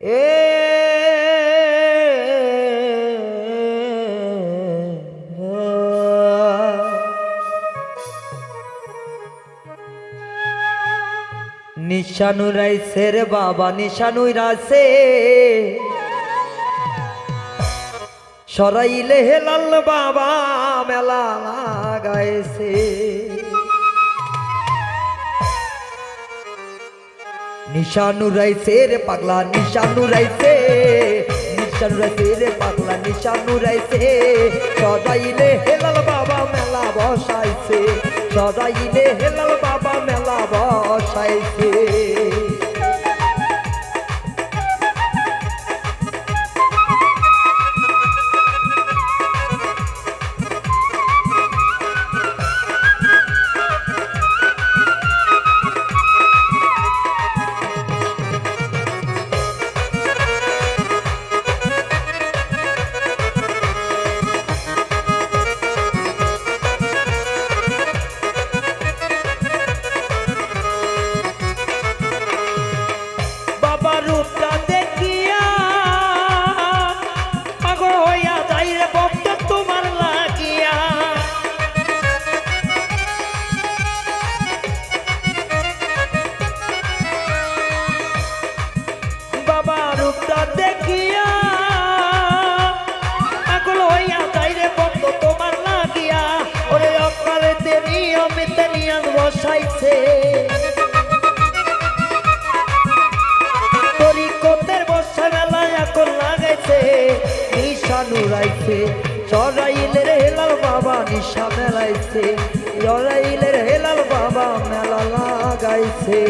এ নিশানুর রাইসের বাবা নিশানুর রাসে সরাইলে হেলাল বাবা মেলা লাগাইছে। নিশানু রাইছে রে পাগলা, নিশানু রাইছে নিশানু রাইছে রে পাগলা, নিশানু রাইছে সদাইলে হেলাল বাবা মেলা বসাইছে। সদাইলে হেলাল বাবা মেলা বসাইছে। রাইছে চড়াইলের হেলাল বাবা নিশা মেলাইছে। চড়াইলের হেলাল বাবা মেলা লাগাইছে।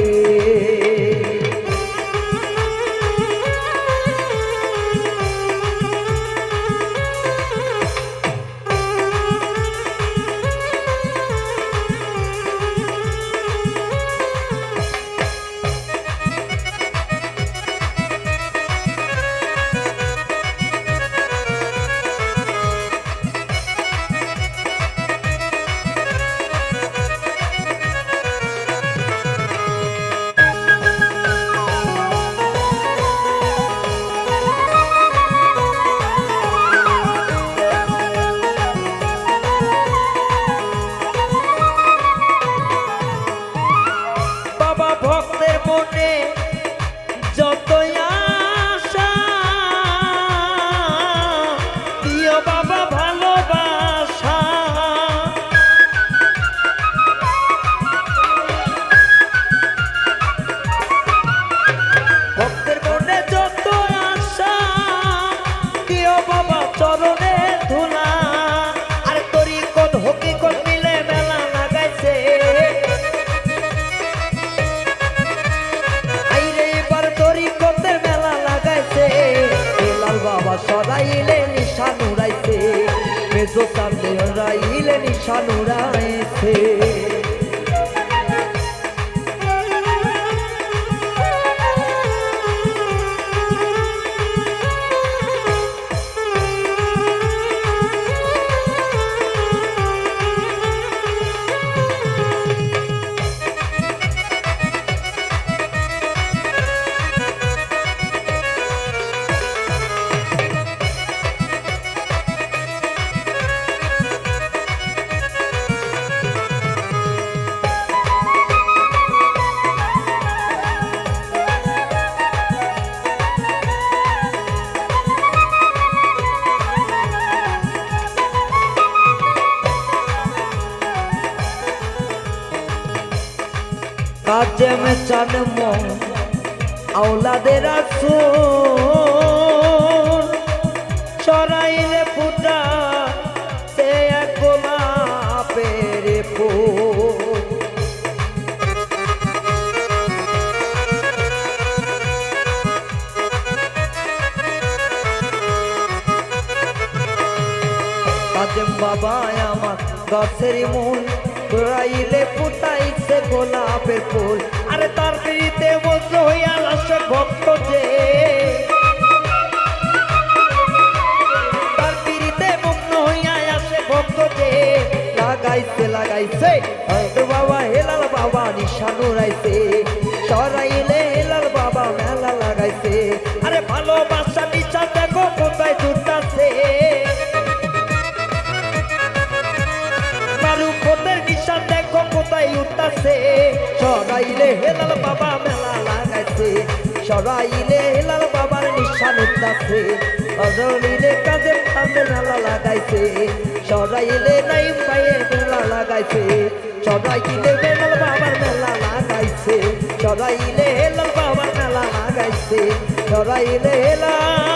বাবা সরাইলে নিশান উড়াইছে মেজো সামনে রাইলে নিশান উড়াইছে কাজে মে জন্ম আওলাদের আসুন। সরাইলে পুতা সে গোলাপের ফুল। কাজেম বাবা আমার গাছের মূল। তোরাইলে ফুটাইছে গোলাপের ফুল। আরে তার পিড়িতে মন্ত্র হইয়া আসে ভক্ত যে। তার পিড়িতে মগ্ন হইয়া আসে ভক্ত যে। লাগাইছে লাগাইছে। বাবা হেলাল বাবা নিশানুরাইছে। সরাইলে সরাইলে হেলাল বাবা মেলা লাগাইছে, সরাইলে হেলাল বাবার নিশান উঠতাছে সরাইলে কাজে সামনে মেলা লাগাইছে, সরাইলে নাই পায়ে মেলা লাগাইছে। সরাইলে হেলাল বাবার মেলা লাগাইছে, সরাইলে হেলাল বাবার মেলা লাগাইছে, সরাইলে হেলাল